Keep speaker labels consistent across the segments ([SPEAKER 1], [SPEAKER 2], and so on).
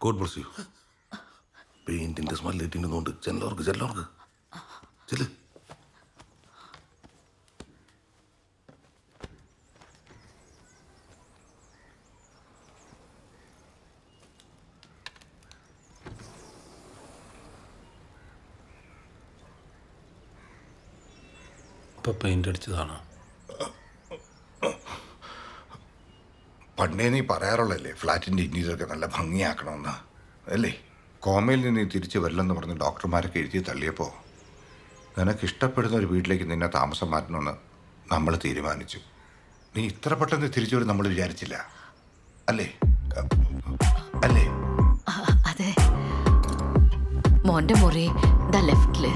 [SPEAKER 1] God bless you പെയിന്റിന്റെ smell ഇട്ടിരുന്നുണ്ട് ചെല്ലോർക്ക് ചെല്ലോർക്ക്. ചെല്ല്.
[SPEAKER 2] അപ്പൊ പെയിന്റ് അടിച്ചതാണ്?
[SPEAKER 3] പണ്ടേ നീ പറയാറുള്ളല്ലേ ഫ്ലാറ്റിന്റെ ഇന്റീരിയറൊക്കെ നല്ല ഭംഗിയാക്കണമെന്ന്. അല്ലേ? കോമയിൽ നിന്ന് നീ തിരിച്ച് വരില്ലെന്ന് പറഞ്ഞ് ഡോക്ടർമാരൊക്കെ എഴുതി തള്ളിയപ്പോൾ നിനക്ക് ഇഷ്ടപ്പെടുന്ന ഒരു വീട്ടിലേക്ക് നിന്നെ താമസം മാറ്റണമെന്ന് നമ്മൾ തീരുമാനിച്ചു. നീ ഇത്ര പെട്ടെന്ന് തിരിച്ചു വരും നമ്മൾ വിചാരിച്ചില്ല. അല്ലേ? അല്ലേ?
[SPEAKER 4] അതെ. മോന്റെ മുറി ദ
[SPEAKER 1] ലെഫ്റ്റിൽ.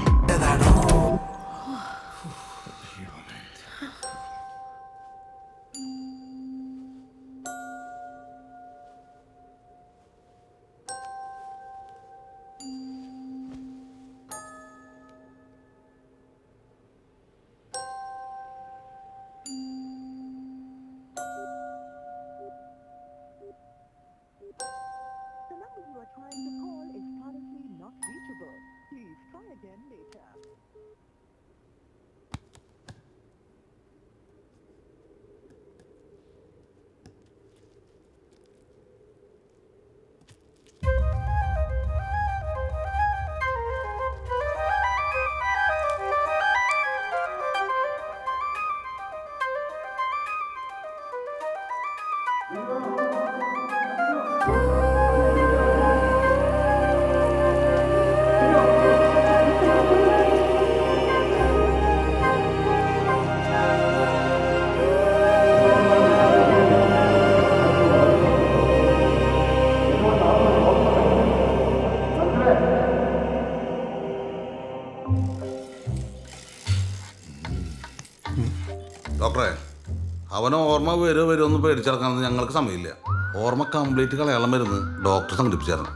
[SPEAKER 1] ഓർമ്മ വരുമോ വരുമോ എന്ന് പേടിച്ചിറക്കാനൊന്നും ഞങ്ങൾക്ക് സമയമില്ല. ഓർമ്മ കംപ്ലീറ്റ് കളയാളം മരുന്ന് ഡോക്ടർ സംഘടിപ്പിച്ചായിരുന്നു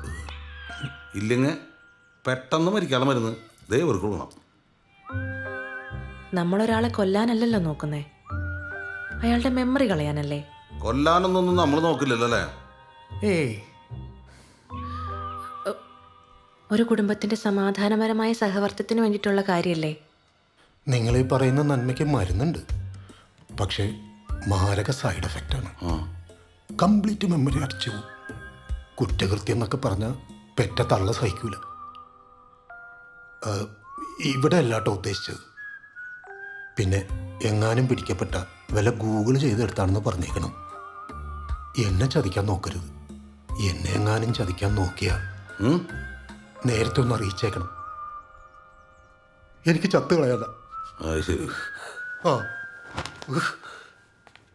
[SPEAKER 1] ഇല്ലെങ്കിൽ പെട്ടെന്ന് മരിക്കാനുള്ള മരുന്ന് ദേ ഇവർക്ക് കൊടുക്കണം
[SPEAKER 5] നമ്മളൊരാളെ കൊല്ലാനല്ലല്ലോ നോക്കുന്നേ? അയാളുടെ മെമ്മറി കളയാനല്ലേ?
[SPEAKER 1] കൊല്ലാനൊന്നും നമ്മൾ നോക്കില്ലല്ലോ അല്ലേ?
[SPEAKER 6] ഏയ്.
[SPEAKER 5] ഒരു കുടുംബത്തിന്റെ സമാധാനപരമായ സഹവർത്തത്തിന് വേണ്ടിയിട്ടുള്ള കാര്യമല്ലേ
[SPEAKER 6] നിങ്ങൾ ഈ പറയുന്ന നന്മയ്ക്ക് മരുന്നുണ്ട്. പക്ഷേ മാരക സൈഡ് എഫക്റ്റ്
[SPEAKER 1] ആണ്.
[SPEAKER 6] കംപ്ലീറ്റ് മെമ്മറി അടിച്ചു പോകും കുറ്റകൃത്യം എന്നൊക്കെ പറഞ്ഞാൽ പെറ്റ തള്ള സഹിക്കൂല. ഇവിടെ അല്ലാട്ടോ ഉദ്ദേശിച്ചത്. പിന്നെ എങ്ങാനും പിടിക്കപ്പെട്ട വല്ല ഗൂഗിൾ ചെയ്തെടുത്താണെന്ന് പറഞ്ഞേക്കണം. എന്നെ ചതിക്കാൻ നോക്കരുത്. എന്നെ എങ്ങാനും ചതിക്കാൻ നോക്കിയാൽ
[SPEAKER 1] ഉം?
[SPEAKER 6] നേരത്തെ ഒന്ന് അറിയിച്ചേക്കണം. എനിക്ക് ചത്ത് ആ.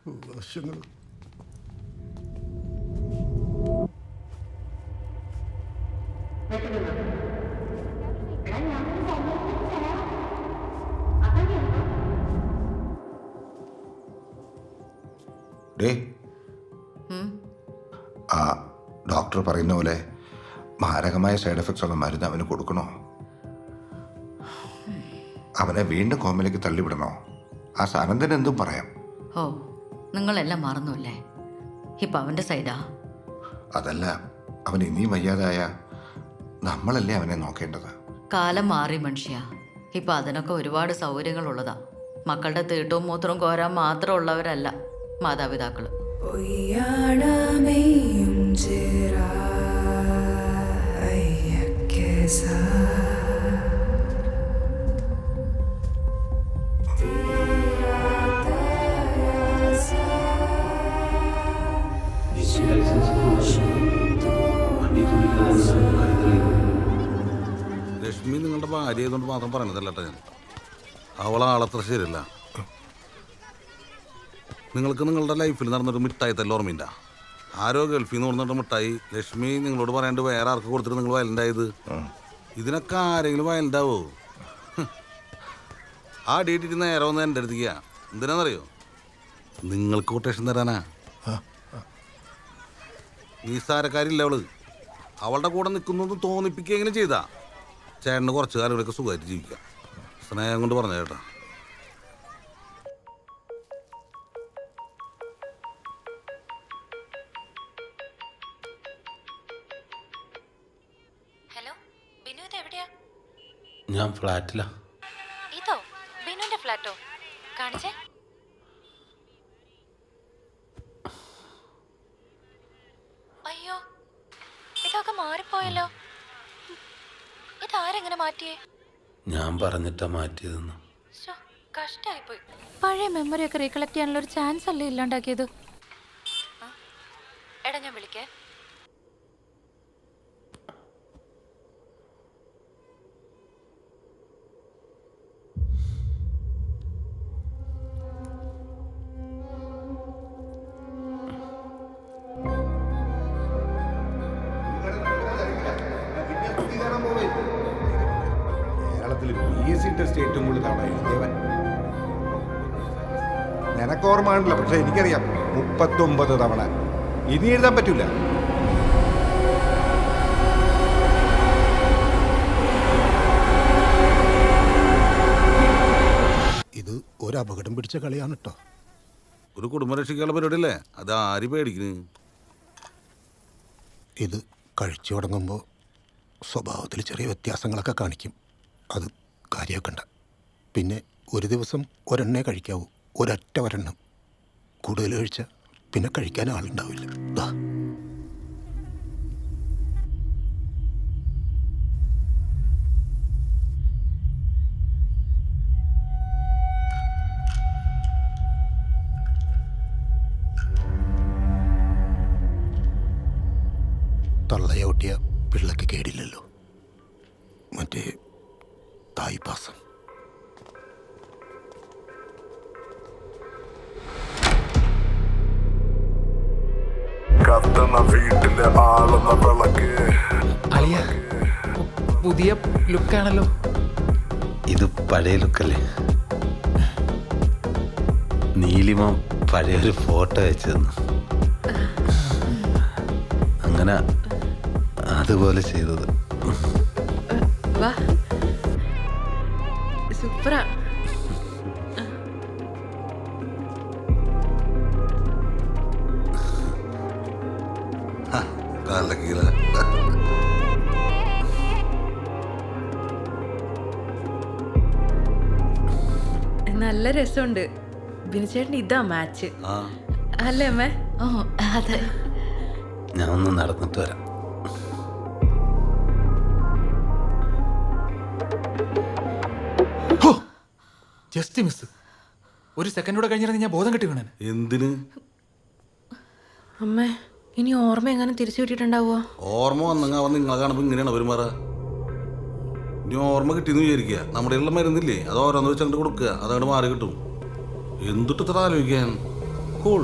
[SPEAKER 3] ഡേ. ആ ഡോക്ടർ പറയുന്ന പോലെ മാരകമായ സൈഡ് എഫക്ട്സ് ഉള്ള മരുന്ന് അവന് കൊടുക്കണോ? അവനെ വീണ്ടും കോമയിലേക്ക് തള്ളിവിടണോ? ആ സാനന്ദൻ എന്തും പറയാം.
[SPEAKER 4] ഓ. നിങ്ങളെല്ലാം മറന്നുല്ലേ? ഇപ്പൊ അവന്റെ സൈഡാ?
[SPEAKER 3] അതല്ല അവൻ ഇനിയും വയ്യാതായ നമ്മളല്ലേ അവനെ നോക്കേണ്ടത്.
[SPEAKER 4] കാലം മാറി മനുഷ്യ. ഇപ്പൊ അതിനൊക്കെ ഒരുപാട് സൗകര്യങ്ങളുള്ളതാ. മക്കളുടെ തീട്ടവും മൂത്രവും കോരാൻ മാത്രം ഉള്ളവരല്ല മാതാപിതാക്കൾ.
[SPEAKER 7] പൊയ്യാടമേയും ചേരാ അയ്യക്കേസ
[SPEAKER 1] ലക്ഷ്മി നിങ്ങളുടെ ഭാര്യ ആയതുകൊണ്ട് മാത്രം പറയണതല്ല കേട്ടോ ഞാൻ. ആളത്ര ശരിയല്ല. നിങ്ങൾക്ക് നിങ്ങളുടെ ലൈഫിൽ നടന്നൊരു മിഠായി തല്ല ഓർമ്മയില്ല ആരോ ഗൾഫിൽ നിന്ന് കൊടുത്തിട്ട് മിഠായി. ലക്ഷ്മി നിങ്ങളോട് പറയാണ്ട് വേറെ ആർക്ക് കൊടുത്തിട്ട് നിങ്ങൾ വയലന്റ് ആയത്. ഇതിനൊക്കെ ആരെങ്കിലും വയലന്റ് ആവോ? ആ ഡേറ്റിട്ട് നേരെ വന്ന് എന്റെ അടുത്തേക്കാ എന്തിനാണെന്നറിയോ നിങ്ങൾക്ക് കൊട്ടേഷൻ തരാനാ. നിസ്സാരക്കാരില്ല അവൾ. അവളുടെ കൂടെ നിൽക്കുന്നതെന്ന് തോന്നിപ്പിക്കുക എങ്ങനെ ചെയ്താ. ചേട്ടന് കുറച്ച് കാലങ്ങളൊക്കെ സുഖമായിട്ട് ജീവിക്കാം. സ്നേഹം കൊണ്ട് പറഞ്ഞ ചേട്ടാ.
[SPEAKER 2] ഞാൻ ഫ്ലാറ്റിലാ.
[SPEAKER 5] ഇതോ ബിനുവിന്റെ ഫ്ലാറ്റോ? കാണിച്ചേ. മാറ്റിയേ?
[SPEAKER 2] ഞാൻ പറഞ്ഞിട്ടാ മാറ്റിയതെന്ന്.
[SPEAKER 5] കഷ്ടായിപ്പോയി. പഴയ മെമ്മറി ഒക്കെ റീകളക്ട് ചെയ്യാനുള്ള ഒരു ചാൻസ് അല്ലേ ഇല്ലാണ്ടാക്കിയത്? എടാ ഞാൻ വിളിക്കേ.
[SPEAKER 3] ടെസ്റ്റ് ഏറ്റവും കൂടുതൽ തടയുന്നത് ദേവൻ. നിനക്ക് ഓർമ്മ ആണല്ലോ പക്ഷെ എനിക്കറിയാം മുപ്പത്തൊമ്പത് തവണ. ഇനി എഴുതാൻ പറ്റൂല.
[SPEAKER 6] ഇത് ഒരു അപകടം പിടിച്ച കളിയാണ് കേട്ടോ
[SPEAKER 1] ഒരു കുടുംബം പരിപാടി അല്ലേ അത് ആര് പേടിക്കുന്നു
[SPEAKER 6] ഇത് കഴിച്ചു തുടങ്ങുമ്പോൾ സ്വഭാവത്തിൽ ചെറിയ വ്യത്യാസങ്ങളൊക്കെ കാണിക്കും. അത് കാര്യമാക്കണ്ട പിന്നെ ഒരു ദിവസം ഒരെണ്ണേ കഴിക്കാവൂ. ഒരൊറ്റ ഒരെണ്ണം. കൂടുതൽ കഴിച്ചാൽ പിന്നെ കഴിക്കാൻ ആളുണ്ടാവില്ല. ദാ. തായ്പാസം
[SPEAKER 8] കത്തണ വീട്ടിലെ ആളുന്ന വിളക്ക്.
[SPEAKER 9] അളിയ പുതിയ ലുക്കാണല്ലോ.
[SPEAKER 2] ഇത് പഴയ ലുക്കല്ലേ? നീലിമ പഴയൊരു ഫോട്ടോ അയച്ചു തന്നു അങ്ങനെ അതുപോലെ ചെയ്തത്.
[SPEAKER 5] വാ. സൂപ്പറാ.
[SPEAKER 1] കലക്കീല
[SPEAKER 5] നല്ല രസമുണ്ട്. ബിനുചേട്ടൻ ഇതാ മാച്ച്.
[SPEAKER 1] ആ.
[SPEAKER 5] അല്ലേ അമ്മേ?
[SPEAKER 4] ഓ അതെ.
[SPEAKER 2] ഞാൻ ഒന്ന് നടന്നിട്ട് വരാം.
[SPEAKER 9] ജസ്റ്റ് മിസ് ഒരു സെക്കൻഡ് കൂടെ കഴിഞ്ഞിരുന്നെങ്കിൽ ഞാൻ ബോധം കിട്ടി വേണേ
[SPEAKER 1] എന്തിന്?
[SPEAKER 5] അമ്മേ ഇനി ഓർമ്മ എങ്ങനെ തിരിച്ചു കിട്ടിയിട്ടുണ്ടാവുക
[SPEAKER 1] ഓർമ്മ അവൻ നിങ്ങളെ കാണുമ്പോൾ ഇങ്ങനെയാണ് പെരുമാറ? ഇനി ഓർമ്മ കിട്ടിയെന്ന് വിചാരിക്കുക നമ്മുടെ ഉള്ള മരുന്നില്ലേ? അത് ഓരോന്ന് വെച്ച് അങ്ങോട്ട് കൊടുക്കുക അതങ്ങോട്ട് മാറി കിട്ടും. എന്തിട്ട് ഇത്ര ആലോചിക്കാൻ? കൂൾ